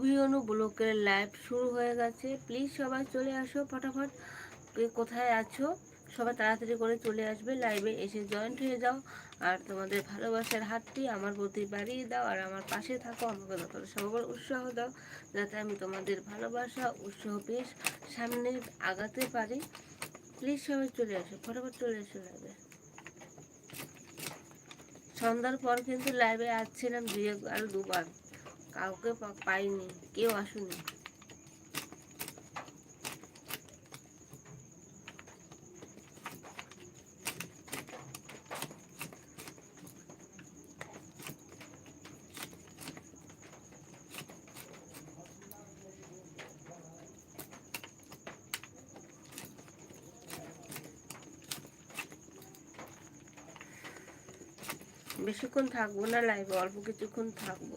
অভিয়নু ব্লকের লাইভ শুরু হয়ে গেছে। প্লিজ সবাই চলে আসো ফটাফট। কোথায় আছো? সবাই তাড়াতাড়ি করে চলে আসবে। লাইভে এসে জয়েন্ট হয়ে যাও। আর তোমাদের ভালোবাসার হাতটি আমার প্রতি বাড়িয়ে দাও। আর আমার পাশে থাকো। আমাকে যতটা সবার উৎসাহ দাও, যাতে আমি তোমাদের ভালোবাসা, উৎসাহ পেয়ে সামনে আগাতে পারি। প্লিজ সবাই চলে আসো। ফটাফট চলে এসো লাইভে সন্ধ্যার পর কিন্তু লাইভে আসছিলাম দুই আর দুবার। কাউকে পাইনি কেউ আসুনি। বেশিক্ষণ থাকব না লাইভে অল্প কিছুক্ষণ থাকব।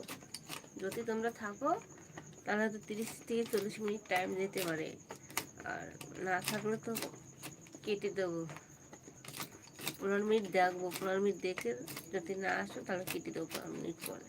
যদি তোমরা থাকো, তাহলে তো তিরিশ থেকে চল্লিশ মিনিট টাইম দিতে পারে। আর না থাকলে তো কেটে দেবো। পনেরো মিনিট দেখব, পনেরো মিনিট দেখে যদি না আসো, তাহলে কেটে দেবো পনেরো মিনিট পরে।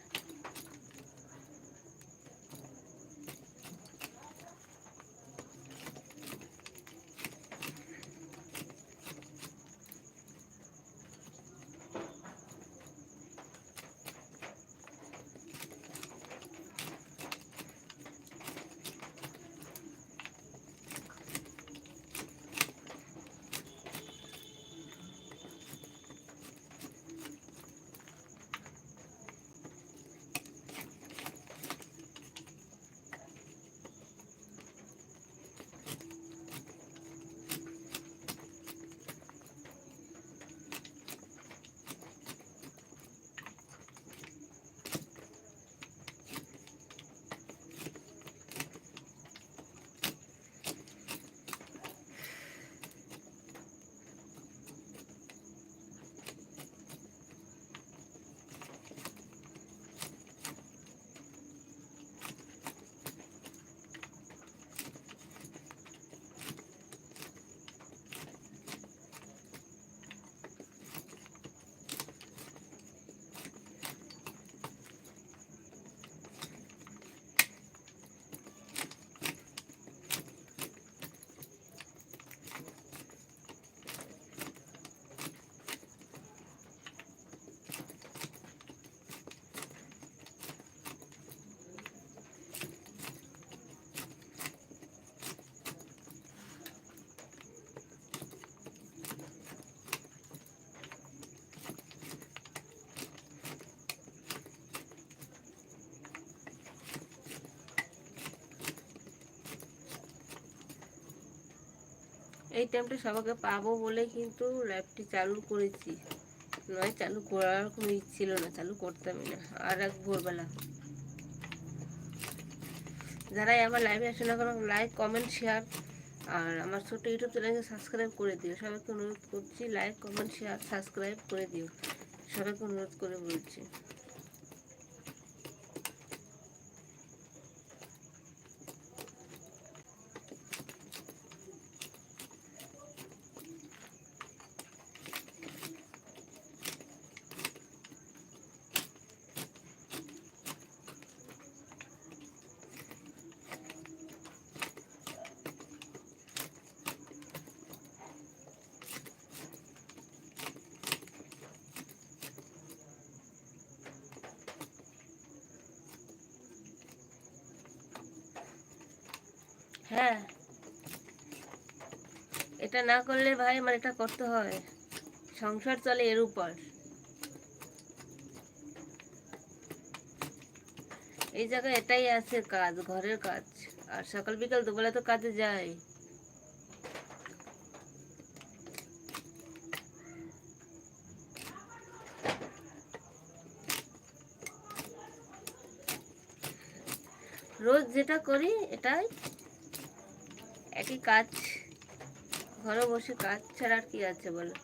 এই টাইমটা সবাইকে পাবো বলে কিন্তু লাইভটি চালু করেছি। নয়, চালু করার কোনো ছিল না, চালু করতামই না। আর এক ভোরবেলা। যারাই আমার লাইভে আসে না কোনো লাইক কমেন্ট শেয়ার আর আমার ছোট্ট ইউটিউব চ্যানেলকে সাবস্ক্রাইব করে দিও। সবাইকে অনুরোধ করছি লাইক কমেন্ট শেয়ার সাবস্ক্রাইব করে দিও। সবাইকে অনুরোধ করে বলছি। হ্যাঁ। এটা না করলে ভাই আমার এটা করতে হয়। সংসার চলে এর উপর। এই জায়গায় এটাই আছে কাজ, ঘরের কাজ। আর সকাল বিকাল দুবেলা তো কাজে রোজ যেটা করি এটাই। একই কাজ ঘরে বসে কাজ ছাড়া আর কি আছে বলো?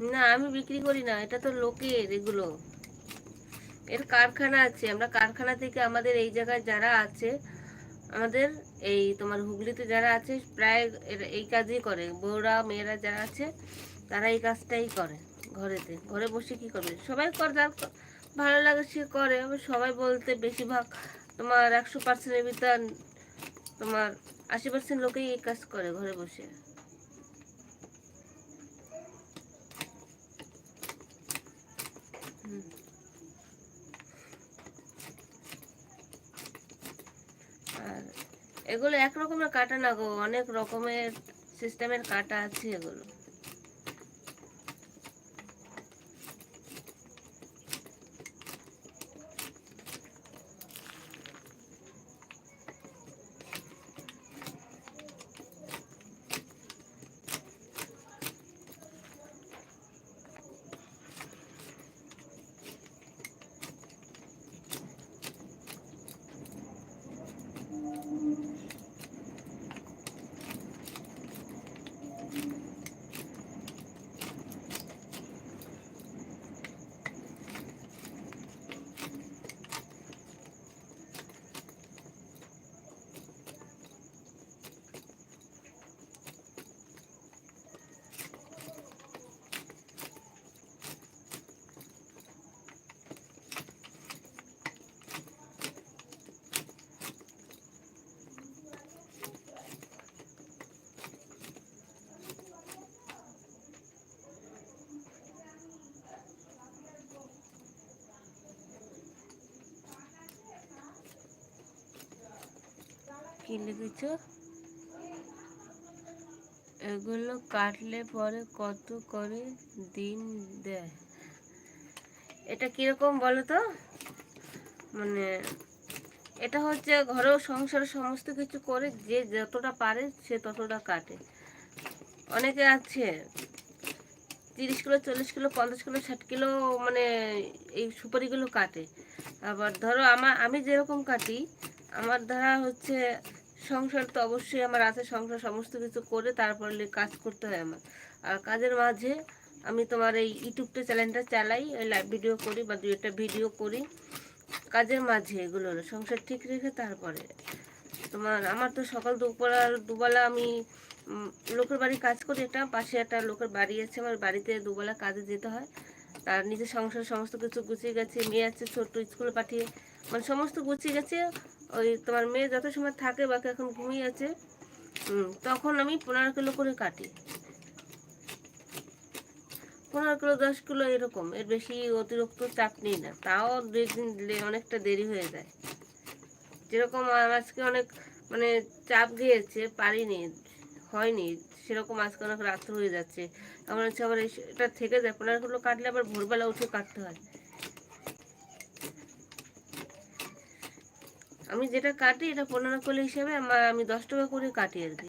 না, আমি বিক্রি করি না, এটা তো লোকের এগুলো। এর কারখানা আছে, আমরা কারখানা থেকে আমাদের এই জায়গায় যারা আছে, আমাদের এই তোমার হুগলিতে যারা আছে, প্রায় এই কাজই করে। বউরা, মেয়েরা যারা আছে, তারা এই কাজটাই করে ঘরেতে। ঘরে বসে কি করবে? সবাই করে, যার ভালো লাগে সে করে। সবাই বলতে বেশিরভাগ তোমার একশো পার্সেন্টের ভিতর তোমার আশি পার্সেন্ট লোকেই এই কাজ করে ঘরে বসে। আর এগুলো এক রকমের কাটা না গো অনেক রকমের সিস্টেমের কাটা আছে এগুলো। কি লিখেছ এগুলো কাটলে পরে কত করে দিন দেয়? এটা কীরকম বলো তো? মানে এটা হচ্ছে ঘরেও সংসারে সমস্ত কিছু করে যে যতটা পারে সে ততটা কাটে। অনেকে আছে, তিরিশ কিলো, চল্লিশ কিলো, পঞ্চাশ কিলো, ষাট কিলো মানে এই সুপারিগুলো কাটে। আবার ধরো আমার আমি যেরকম কাটি, আমার দ্বারা হচ্ছে সংসার তো অবশ্যই আমার আছে, সংসার সমস্ত কিছু করে তারপরে কাজ করতে হয় আমার। আর কাজের মাঝে আমি তোমার এই ইউটিউবটা চ্যানেলটা চালাই লাইভ ভিডিও করি বা দু একটা ভিডিও করি। কাজের মাঝে এগুলো সংসার ঠিক রেখে তারপরে তোমার, আমার তো সকাল দুপুর দুবেলা আমি লোকের বাড়ি কাজ করি একটা পাশে একটা লোকের বাড়ি আছে আমার, বাড়িতে দুবেলা কাজে যেতে হয়। তার নিজের সংসার সমস্ত কিছু গুছিয়ে গেছে, মেয়ে আছে, ছোট্ট স্কুলে পাঠিয়ে মানে সমস্ত গুছিয়ে গেছে ওই তোমার মেয়ে যত সময় থাকে বাকি এখন ঘুমিয়ে আছে তখন আমি পনেরো কিলো করে কাটি। পনেরো কিলো, দশ কিলো এরকম, এর বেশি অতিরিক্ত চাপ নিই না, তাও দুই দিন অনেকটা দেরি হয়ে যায়। যেরকম আজকে অনেক মানে চাপ দিয়েছে, পারিনি, হয়নি, সেরকম আজকে অনেক রাত্র হয়ে যাচ্ছে। আমার হচ্ছে আবার এটা থেকে যায়, পনেরো কিলো কাটলে আবার ভোরবেলা উঠে কাটতে হয়। আমি যেটা কাটি এটা পনেরো কিলো হিসেবে আমার আমি দশ টাকা করে কাটি আর কি।